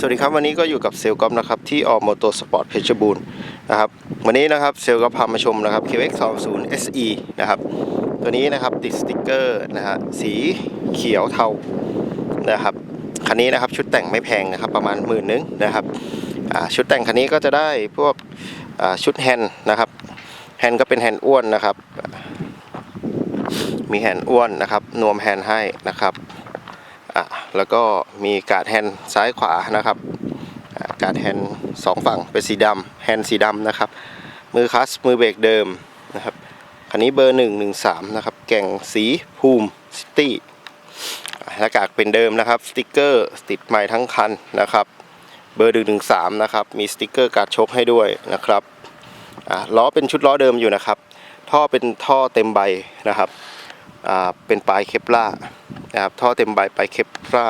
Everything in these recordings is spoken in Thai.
สวัสดีครับวันนี้ก็อยู่กับเซลกอล์ฟนะครับที่ออมอโตสปอร์ตเพชรบูรณ์นะครับวันนี้นะครับเซลล์ก็พามาชมนะครับ QX 2 0 SE นะครับตัวนี้นะครับติดสติกเกอร์นะฮะสีเขียวเทานะครับคันนี้นะครับชุดแต่งไม่แพงนะครับประมาณหมื่นนึงนะครับชุดแต่งคันนี้ก็จะได้พวกชุดแฮนด์นะครับแฮนด์ก็เป็นแฮนด์อ้วนนะครับมีแฮนด์อ้วนนะครับนวมแฮนด์ให้นะครับ อะแล้วก็มีการ์ดแฮนด์ซ้ายขวานะครับการ์ดแฮนด์สองฝั่งเป็นสีดำแฮนด์สีดำนะครับ มือคัสมือเบรกเดิมนะครับคันนี้เบอร์หนึ่งหนึ่งสามนะครับ แก่งสีภูมิซิตี้หน้ากากเป็นเดิมนะครับ สติกเกอร์ติดใหม่ทั้งคันนะครับ เบอร์หนึ่งหนึ่งสามนะครับ มีสติกเกอร์การ์ดชกให้ด้วยนะครับล้อเป็นชุดล้อเดิมอยู่นะครับ ท่อเป็นท่อเต็มใบนะครับเป็นปลายเคปล่า นะครับท่อเต็มใบไปลายเคปรา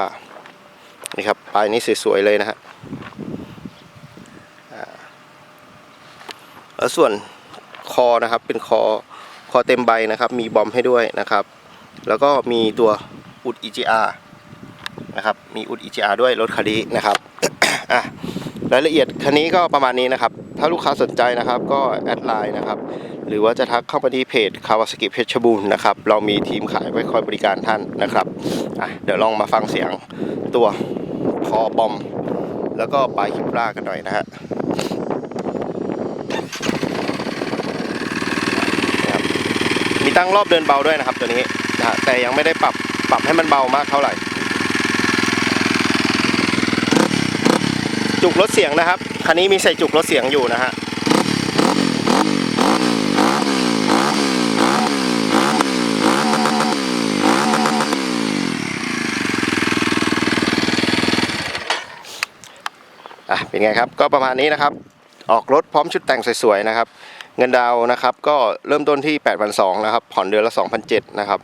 นี่ครับปลายนี้สวยๆเลยนะฮะแล้วส่วนคอนะครับเป็นคอคอเต็มใบนะครับ มีบอมให้ด้วยนะครับ แล้วก็มีตัวอุด EGR นะครับ มีอุด EGR ด้วยรถคันนี้นะครับอะรายละเอียดคันนี้ก็ประมาณนี้นะครับ ถ้าลูกค้าสนใจนะครับก็แอดไลน์นะครับ หรือว่าจะทักเข้ามาที่เพจคาวาสกิเพชรบูรณ์นะครับ เรามีทีมขายไว้คอยบริการท่านนะครับอะเดี๋ยวลองมาฟังเสียงตัวคอบอม แล้วก็ปลายคิปรากันหน่อยนะฮะมีตั้งรอบเดินเบาด้วยนะครับตัวนี้นะฮะแต่ยังไม่ได้ปรับปรับให้มันเบามากเท่าไหร่ จุกลดเสียงนะครับ คันนี้มีใส่จุกลดเสียงอยู่นะฮะ อะเป็นไงครับก็ประมาณนี้นะครับ ออกรถพร้อมชุดแต่งสวยๆนะครับ เงินดาวนะครับ ก็เริ่มต้นที่8,200นะครับ ผ่อนเดือนละ 2,007นะครับ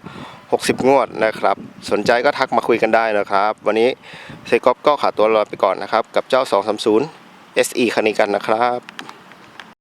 60 งวดนะครับ สนใจก็ทักมาคุยกันได้นะครับ วันนี้เซกอฟก็ขาตัวลาไปก่อนนะครับ กับเจ้า 230 SE คันนี้กันนะครับ